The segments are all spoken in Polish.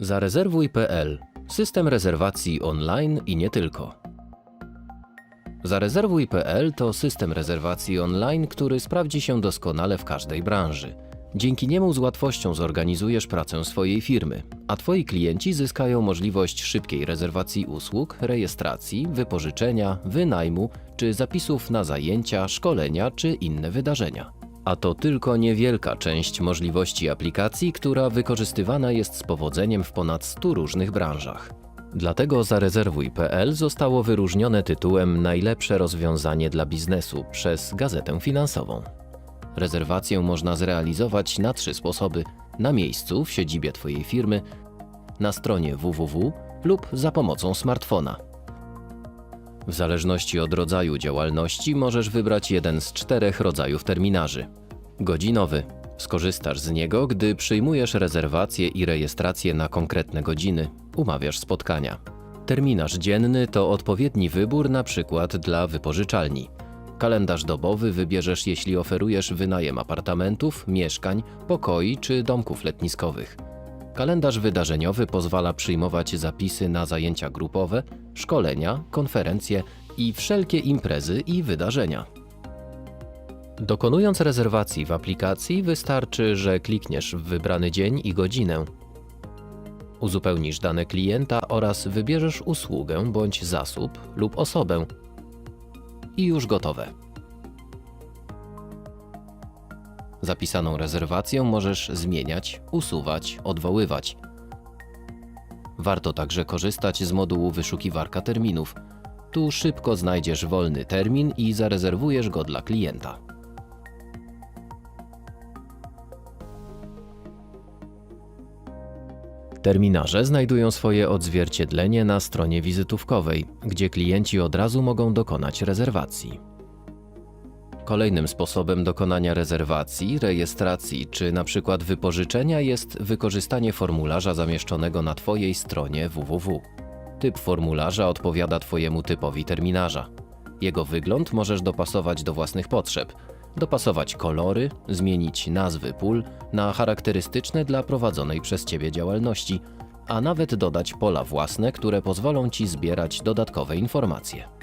Zarezerwuj.pl System rezerwacji online i nie tylko. Zarezerwuj.pl to system rezerwacji online, który sprawdzi się doskonale w każdej branży. Dzięki niemu z łatwością zorganizujesz pracę swojej firmy, a Twoi klienci zyskają możliwość szybkiej rezerwacji usług, rejestracji, wypożyczenia, wynajmu czy zapisów na zajęcia, szkolenia czy inne wydarzenia. A to tylko niewielka część możliwości aplikacji, która wykorzystywana jest z powodzeniem w ponad 100 różnych branżach. Dlatego Zarezerwuj.pl zostało wyróżnione tytułem Najlepsze rozwiązanie dla biznesu przez Gazetę Finansową. Rezerwację można zrealizować na trzy sposoby: na miejscu, w siedzibie Twojej firmy, na stronie www lub za pomocą smartfona. W zależności od rodzaju działalności możesz wybrać jeden z czterech rodzajów terminarzy. Godzinowy. Skorzystasz z niego, gdy przyjmujesz rezerwacje i rejestracje na konkretne godziny, umawiasz spotkania. Terminarz dzienny to odpowiedni wybór na przykład dla wypożyczalni. Kalendarz dobowy wybierzesz, jeśli oferujesz wynajem apartamentów, mieszkań, pokoi czy domków letniskowych. Kalendarz wydarzeniowy pozwala przyjmować zapisy na zajęcia grupowe, szkolenia, konferencje i wszelkie imprezy i wydarzenia. Dokonując rezerwacji w aplikacji, wystarczy, że klikniesz w wybrany dzień i godzinę. Uzupełnisz dane klienta oraz wybierzesz usługę bądź zasób lub osobę. I już gotowe. Zapisaną rezerwację możesz zmieniać, usuwać, odwoływać. Warto także korzystać z modułu wyszukiwarka terminów. Tu szybko znajdziesz wolny termin i zarezerwujesz go dla klienta. Terminarze znajdują swoje odzwierciedlenie na stronie wizytówkowej, gdzie klienci od razu mogą dokonać rezerwacji. Kolejnym sposobem dokonania rezerwacji, rejestracji czy na przykład wypożyczenia jest wykorzystanie formularza zamieszczonego na Twojej stronie www. Typ formularza odpowiada Twojemu typowi terminarza. Jego wygląd możesz dopasować do własnych potrzeb, dopasować kolory, zmienić nazwy pól na charakterystyczne dla prowadzonej przez Ciebie działalności, a nawet dodać pola własne, które pozwolą Ci zbierać dodatkowe informacje.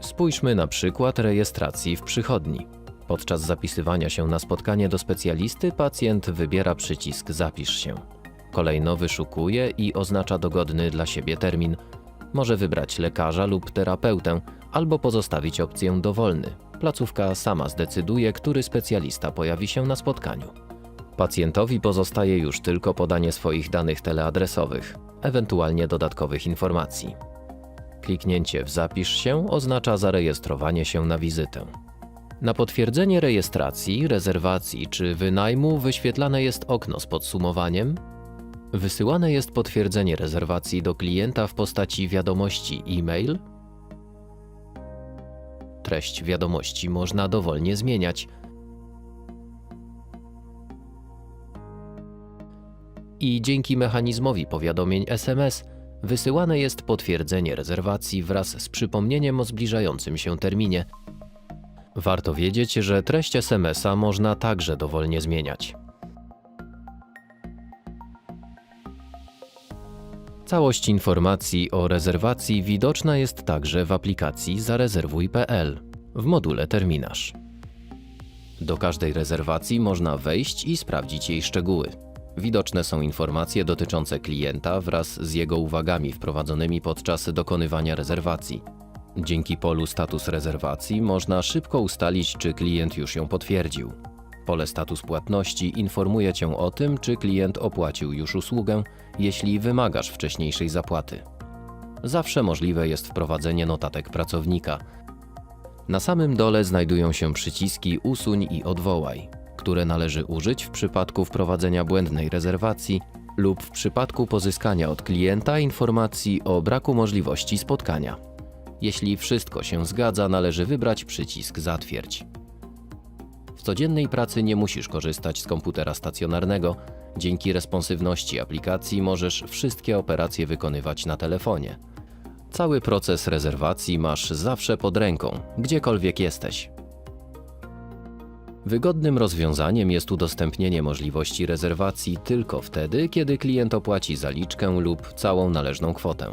Spójrzmy na przykład rejestracji w przychodni. Podczas zapisywania się na spotkanie do specjalisty pacjent wybiera przycisk Zapisz się. Kolejno wyszukuje i oznacza dogodny dla siebie termin. Może wybrać lekarza lub terapeutę, albo pozostawić opcję dowolny. Placówka sama zdecyduje, który specjalista pojawi się na spotkaniu. Pacjentowi pozostaje już tylko podanie swoich danych teleadresowych, ewentualnie dodatkowych informacji. Kliknięcie w Zapisz się oznacza zarejestrowanie się na wizytę. Na potwierdzenie rejestracji, rezerwacji czy wynajmu wyświetlane jest okno z podsumowaniem. Wysyłane jest potwierdzenie rezerwacji do klienta w postaci wiadomości e-mail. Treść wiadomości można dowolnie zmieniać. I dzięki mechanizmowi powiadomień SMS wysyłane jest potwierdzenie rezerwacji wraz z przypomnieniem o zbliżającym się terminie. Warto wiedzieć, że treść SMS-a można także dowolnie zmieniać. Całość informacji o rezerwacji widoczna jest także w aplikacji Zarezerwuj.pl w module Terminarz. Do każdej rezerwacji można wejść i sprawdzić jej szczegóły. Widoczne są informacje dotyczące klienta wraz z jego uwagami wprowadzonymi podczas dokonywania rezerwacji. Dzięki polu Status rezerwacji można szybko ustalić, czy klient już ją potwierdził. Pole Status płatności informuje Cię o tym, czy klient opłacił już usługę, jeśli wymagasz wcześniejszej zapłaty. Zawsze możliwe jest wprowadzenie notatek pracownika. Na samym dole znajdują się przyciski Usuń i Odwołaj, które należy użyć w przypadku wprowadzenia błędnej rezerwacji lub w przypadku pozyskania od klienta informacji o braku możliwości spotkania. Jeśli wszystko się zgadza, należy wybrać przycisk Zatwierdź. W codziennej pracy nie musisz korzystać z komputera stacjonarnego. Dzięki responsywności aplikacji możesz wszystkie operacje wykonywać na telefonie. Cały proces rezerwacji masz zawsze pod ręką, gdziekolwiek jesteś. Wygodnym rozwiązaniem jest udostępnienie możliwości rezerwacji tylko wtedy, kiedy klient opłaci zaliczkę lub całą należną kwotę.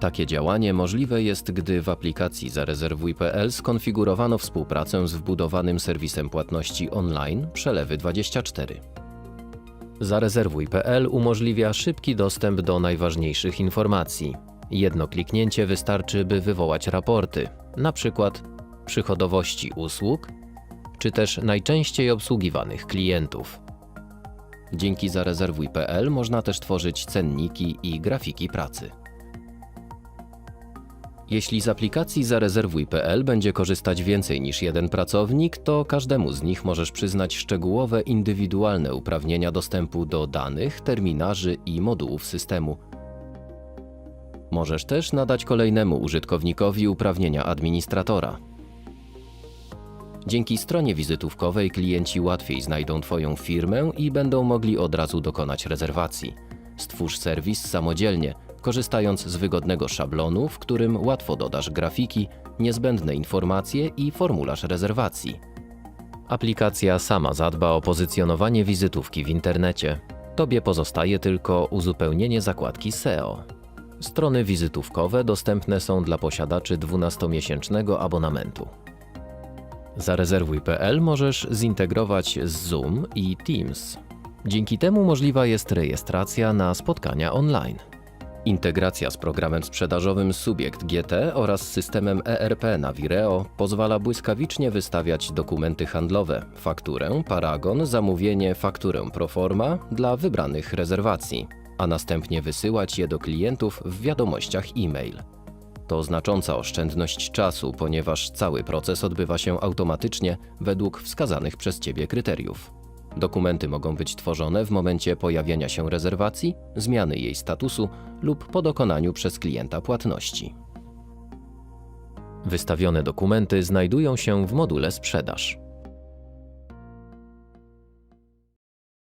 Takie działanie możliwe jest, gdy w aplikacji Zarezerwuj.pl skonfigurowano współpracę z wbudowanym serwisem płatności online Przelewy24. Zarezerwuj.pl umożliwia szybki dostęp do najważniejszych informacji. Jedno kliknięcie wystarczy, by wywołać raporty, np. przychodowości usług, czy też najczęściej obsługiwanych klientów. Dzięki Zarezerwuj.pl można też tworzyć cenniki i grafiki pracy. Jeśli z aplikacji Zarezerwuj.pl będzie korzystać więcej niż jeden pracownik, to każdemu z nich możesz przyznać szczegółowe, indywidualne uprawnienia dostępu do danych, terminarzy i modułów systemu. Możesz też nadać kolejnemu użytkownikowi uprawnienia administratora. Dzięki stronie wizytówkowej klienci łatwiej znajdą Twoją firmę i będą mogli od razu dokonać rezerwacji. Stwórz serwis samodzielnie, korzystając z wygodnego szablonu, w którym łatwo dodasz grafiki, niezbędne informacje i formularz rezerwacji. Aplikacja sama zadba o pozycjonowanie wizytówki w internecie. Tobie pozostaje tylko uzupełnienie zakładki SEO. Strony wizytówkowe dostępne są dla posiadaczy 12-miesięcznego abonamentu. Zarezerwuj.pl możesz zintegrować z Zoom i Teams. Dzięki temu możliwa jest rejestracja na spotkania online. Integracja z programem sprzedażowym Subiekt GT oraz systemem ERP na Vireo pozwala błyskawicznie wystawiać dokumenty handlowe, fakturę, paragon, zamówienie, fakturę proforma dla wybranych rezerwacji, a następnie wysyłać je do klientów w wiadomościach e-mail. To znacząca oszczędność czasu, ponieważ cały proces odbywa się automatycznie według wskazanych przez Ciebie kryteriów. Dokumenty mogą być tworzone w momencie pojawienia się rezerwacji, zmiany jej statusu lub po dokonaniu przez klienta płatności. Wystawione dokumenty znajdują się w module Sprzedaż.